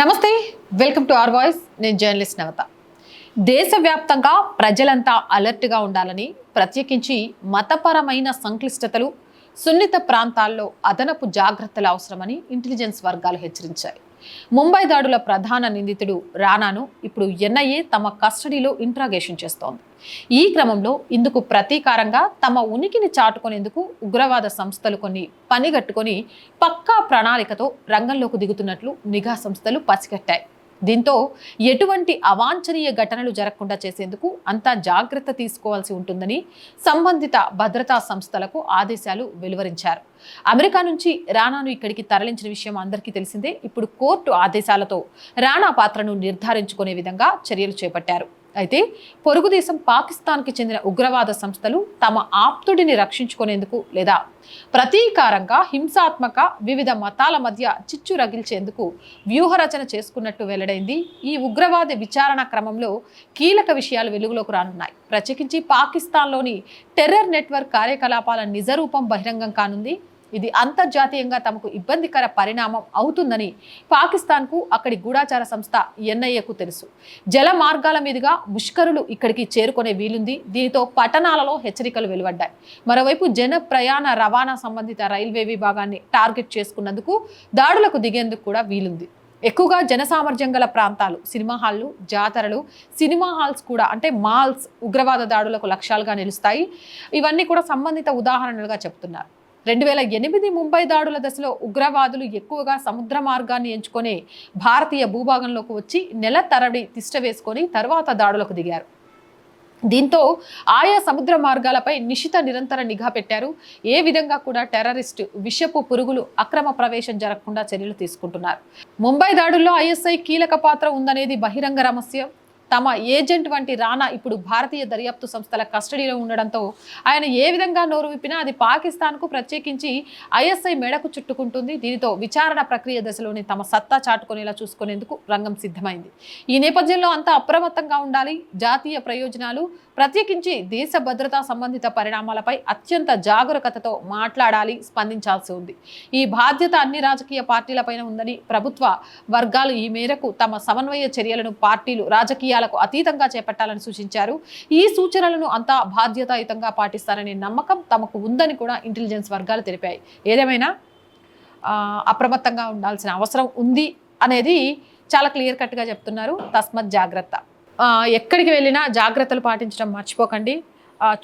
నమస్తే welcome to R voice. నేను journalist Navatha. దేశవ్యాప్తంగా ప్రజలంతా అలర్ట్గా ఉండాలని ప్రత్యేకించి మతపరమైన సంక్లిష్టతలు సున్నిత ప్రాంతాల్లో అదనపు జాగ్రత్తలు అవసరమని ఇంటెలిజెన్స్ వర్గాలు హెచ్చరించాయి. ముంబై దాడుల ప్రధాన నిందితుడు రానాను ఇప్పుడు ఎన్ఐఏ తమ కస్టడీలో ఇంట్రాగేషన్ చేస్తోంది. ఈ క్రమంలో ఇందుకు ప్రతీకారంగా తమ ఉనికిని చాటుకునేందుకు ఉగ్రవాద సంస్థలు కొన్ని పనిగట్టుకొని పక్కా ప్రణాళికతో రంగంలోకి దిగుతున్నట్లు నిఘా సంస్థలు పసిగట్టాయి. దీంతో ఎటువంటి అవాంఛనీయ ఘటనలు జరగకుండా చేసేందుకు అంతా జాగ్రత్త తీసుకోవాల్సి ఉంటుందని సంబంధిత భద్రతా సంస్థలకు ఆదేశాలు వెలువరించారు. అమెరికా నుంచి రాణాను ఇక్కడికి తరలించిన విషయం అందరికీ తెలిసిందే. ఇప్పుడు కోర్టు ఆదేశాలతో రాణా పాత్రను నిర్ధారించుకునే విధంగా చర్యలు చేపట్టారు. అయితే పొరుగు దేశం పాకిస్తాన్కి చెందిన ఉగ్రవాద సంస్థలు తమ ఆప్తుడిని రక్షించుకునేందుకు లేదా ప్రతీకారంగా హింసాత్మక వివిధ మతాల మధ్య చిచ్చు రగిల్చేందుకు వ్యూహరచన చేసుకున్నట్టు వెల్లడైంది. ఈ ఉగ్రవాద విచారణ క్రమంలో కీలక విషయాలు వెలుగులోకి రానున్నాయి. ప్రత్యేకించి పాకిస్తాన్లోని టెర్రర్ నెట్వర్క్ కార్యకలాపాల నిజరూపం బహిరంగం కానుంది. ఇది అంతర్జాతీయంగా తమకు ఇబ్బందికర పరిణామం అవుతుందని పాకిస్తాన్కు అక్కడి గూఢాచార సంస్థ ఎన్ఐఏకు తెలుసు. జల మార్గాల మీదుగా ముష్కరులు ఇక్కడికి చేరుకునే వీలుంది. దీనితో పట్టణాలలో హెచ్చరికలు వెలువడ్డాయి. మరోవైపు జన ప్రయాణ రవాణా సంబంధిత రైల్వే విభాగాన్ని టార్గెట్ చేసుకున్నందుకు దాడులకు దిగేందుకు కూడా వీలుంది. ఎక్కువగా జనసామర్థ్యం గల ప్రాంతాలు సినిమా హాళ్ళు జాతరలు సినిమా హాల్స్ కూడా అంటే మాల్స్ ఉగ్రవాద దాడులకు లక్ష్యాలుగా నిలుస్తాయి. ఇవన్నీ కూడా సంబంధిత ఉదాహరణలుగా చెప్తున్నారు. రెండు వేల ఎనిమిది ముంబై దాడుల దశలో ఉగ్రవాదులు ఎక్కువగా సముద్ర మార్గాన్ని ఎంచుకొని భారతీయ భూభాగంలోకి వచ్చి నెల తరబడి తిష్ట వేసుకొని తర్వాత దాడులకు దిగారు. దీంతో ఆయా సముద్ర మార్గాలపై నిశిత నిరంతర నిఘా పెట్టారు. ఏ విధంగా కూడా టెర్రరిస్ట్ విషపు పురుగులు అక్రమ ప్రవేశం జరగకుండా చర్యలు తీసుకుంటున్నారు. ముంబై దాడుల్లో ఐఎస్ఐ కీలక పాత్ర ఉందనేది బహిరంగ రహస్యం. తమ ఏజెంట్ వంటి రానా ఇప్పుడు భారతీయ దర్యాప్తు సంస్థల కస్టడీలో ఉండడంతో ఆయన ఏ విధంగా నోరు విప్పినా అది పాకిస్తాన్కు ప్రత్యేకించి ఐఎస్ఐ మెడకు చుట్టుకుంటుంది. దీనితో విచారణ ప్రక్రియ దశలోని తమ సత్తా చాటుకునేలా చూసుకునేందుకు రంగం సిద్ధమైంది. ఈ నేపథ్యంలో అంతా అప్రమత్తంగా ఉండాలి. జాతీయ ప్రయోజనాలు ప్రత్యేకించి దేశ భద్రతా సంబంధిత పరిణామాలపై అత్యంత జాగరూకతతో మాట్లాడాలి స్పందించాల్సి ఉంది. ఈ బాధ్యత అన్ని రాజకీయ పార్టీలపైన ఉందని ప్రభుత్వ వర్గాలు ఈ మేరకు తమ సమన్వయ చర్యలను పార్టీలు రాజకీయాలకు అతీతంగా చేపట్టాలని సూచించారు. ఈ సూచనలను అంతా బాధ్యతాయుతంగా పాటిస్తారనే నమ్మకం తమకు ఉందని కూడా ఇంటెలిజెన్స్ వర్గాలు తెలిపాయి. ఏదేమైనా అప్రమత్తంగా ఉండాల్సిన అవసరం ఉంది అనేది చాలా క్లియర్ కట్గా చెప్తున్నారు. తస్మత్ జాగ్రత్త. ఎక్కడికి వెళ్ళినా జాగ్రత్తలు పాటించడం మర్చిపోకండి.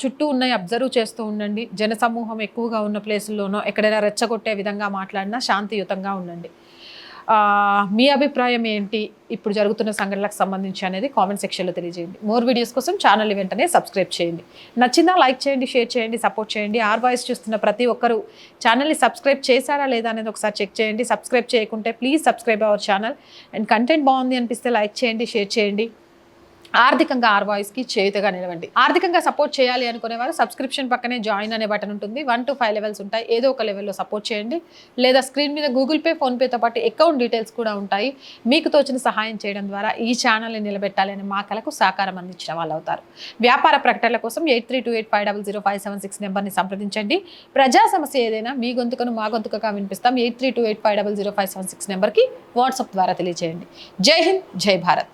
చుట్టూ ఉన్నాయి అబ్జర్వ్ చేస్తూ ఉండండి. జనసమూహం ఎక్కువగా ఉన్న ప్లేసుల్లోనో ఎక్కడైనా రెచ్చగొట్టే విధంగా మాట్లాడినా శాంతియుతంగా ఉండండి. మీ అభిప్రాయం ఏంటి? ఇప్పుడు జరుగుతున్న సంఘటనలకు సంబంధించి అనేది కామెంట్ సెక్షన్లో తెలియజేయండి. మోర్ వీడియోస్ కోసం ఛానల్ వెంటనే సబ్స్క్రైబ్ చేయండి. నచ్చిందా లైక్ చేయండి షేర్ చేయండి సపోర్ట్ చేయండి. ఆర్ వాయిస్ చూస్తున్న ప్రతి ఒక్కరూ ఛానల్ని సబ్స్క్రైబ్ చేశారా లేదా అనేది ఒకసారి చెక్ చేయండి. సబ్స్క్రైబ్ చేయకుంటే please subscribe our channel and content బాగుంది అనిపిస్తే లైక్ చేయండి షేర్ చేయండి. ఆర్థికంగా ఆర్ వాయిస్కి చేయుతగా నిలవండి. ఆర్థికంగా సపోర్ట్ చేయాలి అనుకునే వారు సబ్స్క్రిప్షన్ పక్కనే జాయిన్ అనే బటన్ ఉంటుంది. వన్ టు ఫైవ్ లెవెల్స్ ఉంటాయి. ఏదో ఒక లెవెల్లో సపోర్ట్ చేయండి. లేదా స్క్రీన్ మీద గూగుల్ పే ఫోన్పేతో పాటు అకౌంట్ డీటెయిల్స్ కూడా ఉంటాయి. మీకు తోచిన సహాయం చేయడం ద్వారా ఈ ఛానల్ని నిలబెట్టాలి అనే మా కలకు సహకారం అందించిన వాళ్ళు అవుతారు. వ్యాపార ప్రకటనల కోసం eight three two eight five double zero five seven six నెంబర్ని సంప్రదించండి. ప్రజా సమస్య ఏదైనా మీ గొంతుకను మా గొంతుకగా వినిపిస్తాం. Eight three two eight five double zero five seven six నెంబర్కి వాట్సాప్ ద్వారా తెలియజేయండి. జై హింద్ జై భారత్.